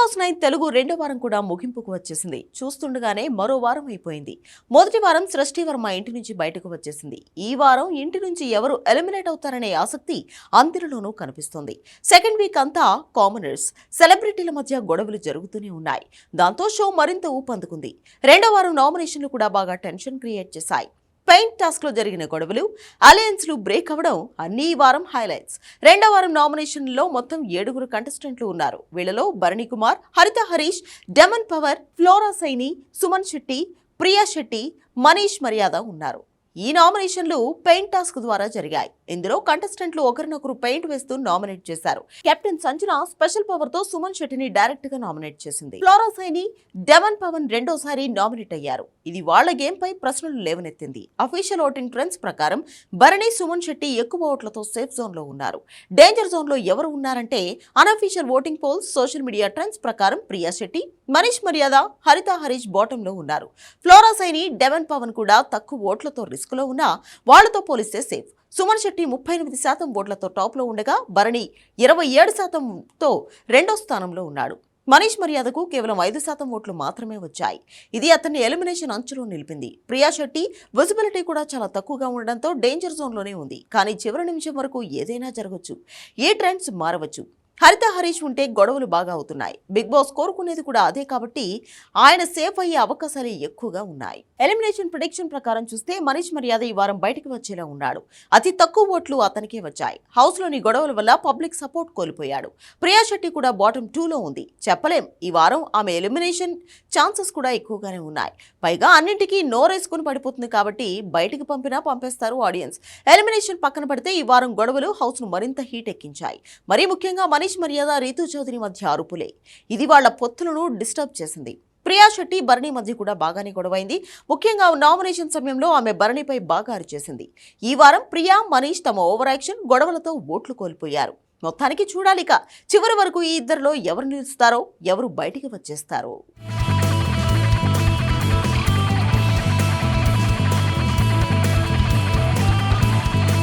Boss nine Telugu రెండో వారం కూడా ముగింపుకు వచ్చేసింది. చూస్తుండగానే మరో వారం అయిపోయింది. మొదటి వారం సృష్టి వర్మ ఇంటి నుంచి బయటకు వచ్చేసింది. ఈ వారం ఇంటి నుంచి ఎవరు ఎలిమినేట్ అవుతారనే ఆసక్తి అందరిలోనూ కనిపిస్తోంది. సెకండ్ వీక్ అంతా కామనర్స్ సెలబ్రిటీల మధ్య గొడవలు జరుగుతూనే ఉన్నాయి. దాంతో షో మరింత ఊపందుకుంది. రెండో వారం నామినేషన్లు కూడా బాగా టెన్షన్ క్రియేట్ చేశాయి. పెయింట్ టాస్క్లో జరిగిన గొడవలు అలయన్స్లు బ్రేక్ అవ్వడం అన్ని వారం హైలైట్స్. రెండో వారం నామినేషన్లో మొత్తం ఏడుగురు కంటెస్టెంట్లు ఉన్నారు. వీళ్ళలో Bharani Kumar Haritha Harish demon power Flora Saini Suman Shetty Priya Shetty Manish Maryada ఉన్నారు. ఈ నామినేషన్లు పెయింట్ టాస్క్ ద్వారా జరిగాయి. ఇందులో కంటెస్టెంట్లు ఒకరినొకరు పెయింట్ వేస్తూ నామినేట్ చేశారు. కెప్టెన్ సంజన స్పెషల్ పవర్తో సుమన్ శెట్టిని డైరెక్ట్గా నామినేట్ చేసింది. ఫ్లోరా సైని డెవన్ పవన్ రెండోసారి నామినేట్ అయ్యారు. ఇది వాళ్ళ గేమ్ పై ప్రశ్నలు లేవనెత్తింది. అఫీషియల్ ఓటింగ్ ట్రెండ్స్ ప్రకారం భరణి సుమన్ శెట్టి ఎక్కువ ఓట్లతో సేఫ్ జోన్లో ఉన్నారు. డేంజర్ జోన్లో ఎవరు ఉన్నారంటే unofficial voting polls social media trends ప్రకారం ప్రియా శెట్టి మనీష్ మర్యాద హరిత హరీష్ బాటంలో లో ఉన్నారు. ఫ్లోరా సైని డెవన్ పవన్ కూడా తక్కువ ఓట్లతో రిస్క్లో ఉన్నా వాళ్ళతో పోలిస్తే సేఫ్. సుమన్ శెట్టి ముప్పై ఎనిమిది శాతం ఓట్లతో టాప్లో ఉండగా భరణి ఇరవై ఏడు శాతంతో రెండో స్థానంలో ఉన్నాడు. మనీష్ మర్యాదకు కేవలం ఐదు శాతం ఓట్లు మాత్రమే వచ్చాయి. ఇది అతన్ని ఎలిమినేషన్ అంచులో నిలిపింది. ప్రియా శెట్టి విజిబిలిటీ కూడా చాలా తక్కువగా ఉండడంతో డేంజర్ జోన్లోనే ఉంది. కానీ చివరి నిమిషం వరకు ఏదైనా జరగవచ్చు ఏ ట్రెండ్స్ మారవచ్చు? హరిత హరీష్ ఉంటే గొడవలు బాగా అవుతున్నాయి. బిగ్ బాస్ కోరుకునేది కూడా అదే కాబట్టి ఆయన సేఫ్ అయ్యే అవకాశాలు ఎక్కువగా ఉన్నాయి. ఎలిమినేషన్ ప్రిడిక్షన్ ప్రకారం చూస్తే మనీష్ మర్యాద ఈ వారం బయటకు వచ్చేలా ఉన్నాడు. అతి తక్కువ ఓట్లు అతనికే వచ్చాయి. హౌస్లోని గొడవల వల్ల పబ్లిక్ సపోర్ట్ కోల్పోయాడు. ప్రియా శెట్టి కూడా బాటమ్ టూలో ఉంది. చెప్పలేం ఈ వారం ఆమె ఎలిమినేషన్ ఛాన్సెస్ కూడా ఎక్కువగానే ఉన్నాయి. పైగా అన్నింటికీ నోరేసుకుని పడిపోతుంది కాబట్టి బయటికి పంపినా పంపేస్తారు ఆడియన్స్. ఎలిమినేషన్ పక్కన పడితే ఈ వారం గొడవలు హౌస్ను మరింత హీట్ ఎక్కించాయి. మరీ ముఖ్యంగా మనీష్ మర్యాద రీతూ చౌదరి మధ్య అరుపులే. ఇది వాళ్ళ పొత్తులను డిస్టర్బ్ చేసింది. ప్రియా శెట్టి భరణి మధ్య కూడా బాగానే గొడవైంది. ముఖ్యంగా నామినేషన్ సమయంలో ఆమె భరణిపై బాగా అరిచేసింది. ఈ వారం ప్రియా మనీష్ తమ ఓవర్ యాక్షన్ గొడవలతో ఓట్లు కోల్పోయారు. మొత్తానికి చూడాలిక చివరి వరకు ఈ ఇద్దరిలో ఎవరు నిలుస్తారో ఎవరు బయటికి వచ్చేస్తారో.